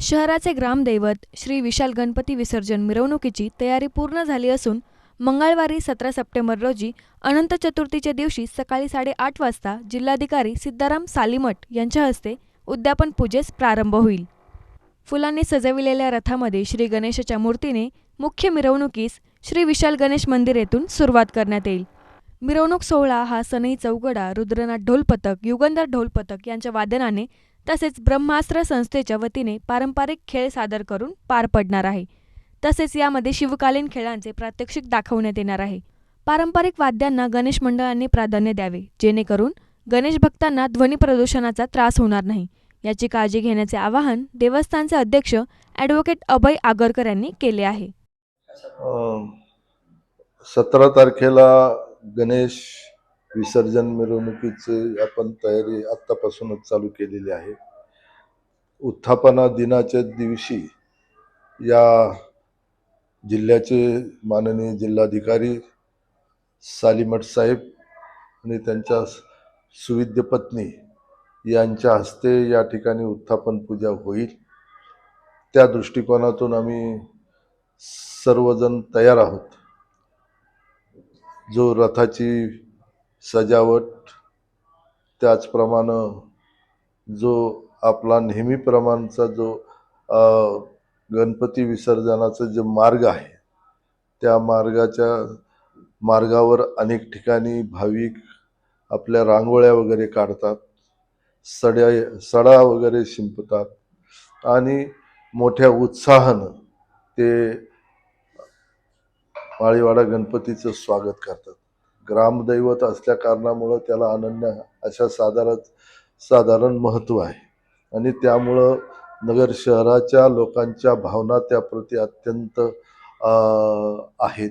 शहराचे ग्रामदैवत श्री विशाल गणपती विसर्जन मिरवणुकीची तयारी पूर्ण झाली असून मंगळवारी सतरा सप्टेंबर रोजी अनंत चतुर्थीच्या दिवशी सकाळी साडेआठ वाजता जिल्हाधिकारी सिद्धाराम सालीमठ यांच्या हस्ते उद्यापन पूजेस प्रारंभ होईल. फुलांनी सजविलेल्या रथामध्ये श्री गणेशाच्या मूर्तीने मुख्य मिरवणुकीस श्री विशाल गणेश मंदिर येथून सुरुवात करण्यात येईल. मिरवणूक सोहळा हा सनई चौगडा रुद्रनाथ ढोल पथक युगंधर ढोल पथक यांच्या वादनाने तसेच ब्रह्मास्त्र संस्थेच्या वतीने पारंपरिक खेळ सादर करून पार पडणार आहे. तसेच यामध्ये शिवकालीन खेळांचे प्रात्यक्षिक दाखवण्यात येणार आहे. पारंपरिक वाद्यांना गणेश मंडळांनी प्राधान्य द्यावे जेणेकरून गणेश भक्तांना ध्वनी प्रदूषणाचा त्रास होणार नाही. याची काळजी घेण्याचे आवाहन देवस्थानचे अध्यक्ष ॲडव्होकेट अभय आगरकर यांनी केले आहे. सतरा तारखेला गणेश विसर्जन मिरवणुकीचे आपण तयारी आत्तापासूनच चालू केलेली आहे. उत्थापना दिनाच्या दिवशी या जिल्ह्याचे माननीय जिल्हाधिकारी सालीमठ साहेब आणि त्यांच्या सुविद्य पत्नी यांच्या हस्ते या ठिकाणी उत्थापन पूजा होईल. त्या दृष्टिकोनातून आम्ही सर्वजण तयार आहोत. जो रथाची सजावट त्याचप्रमाणे जो आपला नेहमीप्रमाणचा जो गणपती विसर्जनाचा जे मार्ग आहे त्या मार्गाच्या मार्गावर अनेक ठिकाणी भाविक आपल्या रांगोळ्या वगैरे काढतात सड्या सडा वगैरे शिंपतात आणि मोठ्या उत्साहानं ते माळीवाडा गणपतीचं स्वागत करतात. ग्रामदैवत असल्या कारणामुळं त्याला अनन्य अशा साधारण साधारण महत्त्व आहे. आणि त्यामुळं नगर शहराच्या लोकांच्या भावना त्याप्रती अत्यंत आहेत.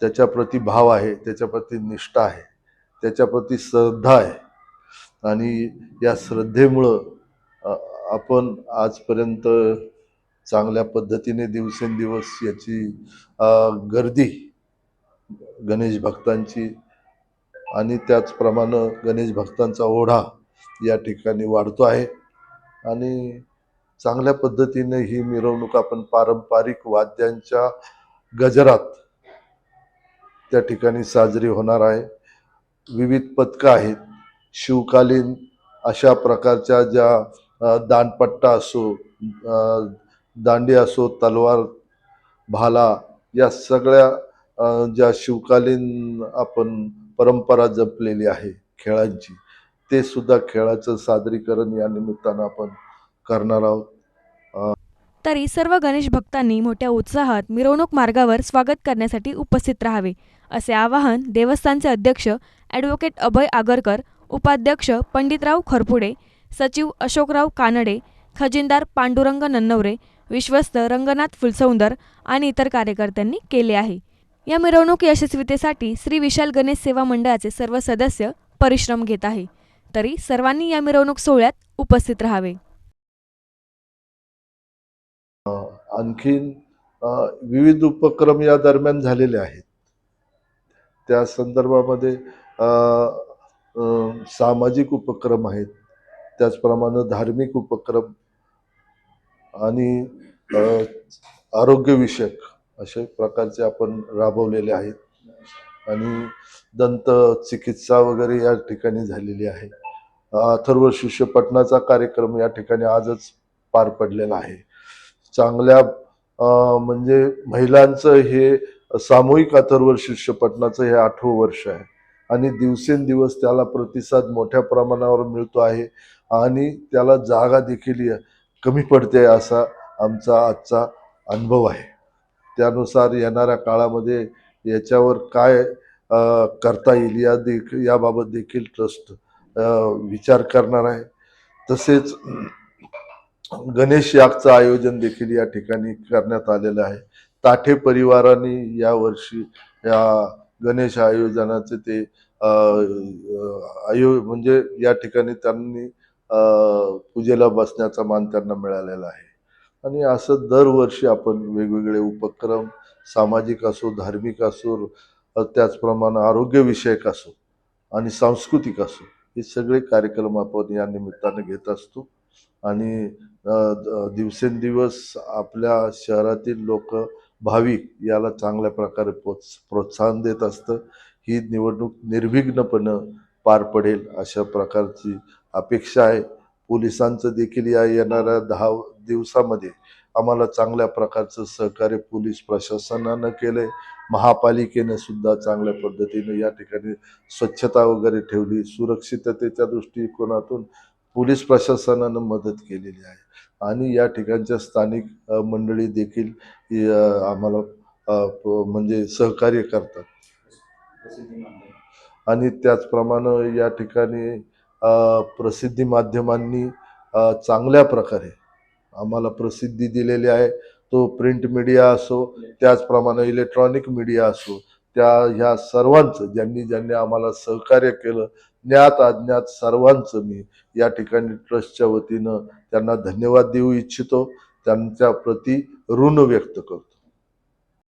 त्याच्याप्रती भाव आहे त्याच्याप्रती निष्ठा आहे त्याच्याप्रती श्रद्धा आहे. आणि या श्रद्धेमुळं आपण आजपर्यंत चांगल्या पद्धतीने दिवसेंदिवस याची गर्दी गणेश भक्तांची आणि त्याचप्रमाणे गणेश भक्तांचा ओढा या ठिकाणी वाढतो आहे. आणि चांगल्या पद्धतीने ही मिरवणूक आपण पारंपरिक वाद्यांच्या गजरात त्या ठिकाणी साजरी होणार आहे. विविध पथकं आहेत. शिवकालीन अशा प्रकारच्या ज्या दांडपट्टा असो दांडी असो तलवार भाला या सगळ्या ज्या शिवकालीन आपण परंपरा जपलेली आहे खेळांची ते सुद्धा खेळाचं सादरीकरण या निमित्तानं आपण करणार आहोत. तरी सर्व गणेश भक्तांनी मोठ्या उत्साहात मिरवणूक मार्गावर स्वागत करण्यासाठी उपस्थित राहावे असे आवाहन देवस्थानचे अध्यक्ष ॲडव्होकेट अभय आगरकर उपाध्यक्ष पंडितराव खरपुडे सचिव अशोकराव कानडे खजिनदार पांडुरंग नन्नवरे विश्वस्त रंगनाथ फुलसौंदर आणि इतर कार्यकर्त्यांनी केले आहे. या मिरवणूक यशस्वीतेसाठी श्री विशाल गणेश सेवा मंडळाचे सर्व सदस्य परिश्रम घेत आहे. तरी सर्वांनी या मिरवणूक सोहळ्यात उपस्थित राहावे. आणखीन विविध उपक्रम या दरम्यान झालेले आहेत. त्या संदर्भामध्ये सामाजिक उपक्रम आहेत. त्याचप्रमाणे धार्मिक उपक्रम आणि आरोग्यविषयक असे प्रकारचे आपण राबवलेले आहेत. आणि दंत चिकित्सा वगैरे या ठिकाणी झालेली आहे. अथर्व शिष्य पठणाचा कार्यक्रम या ठिकाणी आजच पार पडलेला आहे. चांगल्या म्हणजे महिलांचं हे सामूहिक अथर्व शिष्य पठणाचं हे आठवं वर्ष आहे. आणि दिवसेंदिवस त्याला प्रतिसाद मोठ्या प्रमाणावर मिळतो आहे आणि त्याला जागा देखील कमी पडते असा आमचा आजचा अनुभव आहे. त्यानुसार येणाऱ्या काळामध्ये याच्यावर काय करता येईल या देखील याबाबत देखील ट्रस्ट विचार करणार आहे. तसेच गणेश यागचं आयोजन देखील या ठिकाणी करण्यात आलेलं आहे. ताठे परिवाराने यावर्षी या गणेश आयोजनाचे ते आयो म्हणजे या ठिकाणी त्यांनी पूजेला बसण्याचा मान त्यांना मिळालेला आहे. आणि असं दरवर्षी आपण वेगवेगळे उपक्रम सामाजिक असो धार्मिक असो त्याचप्रमाणे आरोग्यविषयक असो आणि सांस्कृतिक असो हे सगळे कार्यक्रम आपण या निमित्ताने घेत असतो. आणि दिवसेंदिवस आपल्या शहरातील लोक भाविक याला चांगल्या प्रकारे प्रोत्स प्रोत्साहन देत असतं. ही निवडणूक निर्विघ्नपणे पार पडेल अशा प्रकारची अपेक्षा आहे. पोलिसांचं देखील या येणाऱ्या दहा दिवसामध्ये आम्हाला चांगल्या प्रकारचं सहकार्य पोलीस प्रशासनानं केलं महापालिकेनं सुद्धा चांगल्या पद्धतीने या ठिकाणी स्वच्छता वगैरे ठेवली. सुरक्षिततेच्या दृष्टिकोनातून पोलीस प्रशासनानं मदत केलेली आहे. आणि या ठिकाणच्या स्थानिक मंडळी देखील आम्हाला म्हणजे सहकार्य करतात. आणि त्याचप्रमाणे या ठिकाणी प्रसिद्धी माध्यमांनी चांगल्या प्रकारे आम्हाला प्रसिद्धी दिलेली आहे. तो प्रिंट मीडिया असो त्याचप्रमाणे इलेक्ट्रॉनिक मीडिया असो त्या ह्या सर्वांचं ज्यांनी ज्यांनी आम्हाला सहकार्य केलं ज्ञात अज्ञात सर्वांचं मी या ठिकाणी ट्रस्टच्या वतीनं त्यांना धन्यवाद देऊ इच्छितो. त्यांच्या प्रती ऋण व्यक्त करतो.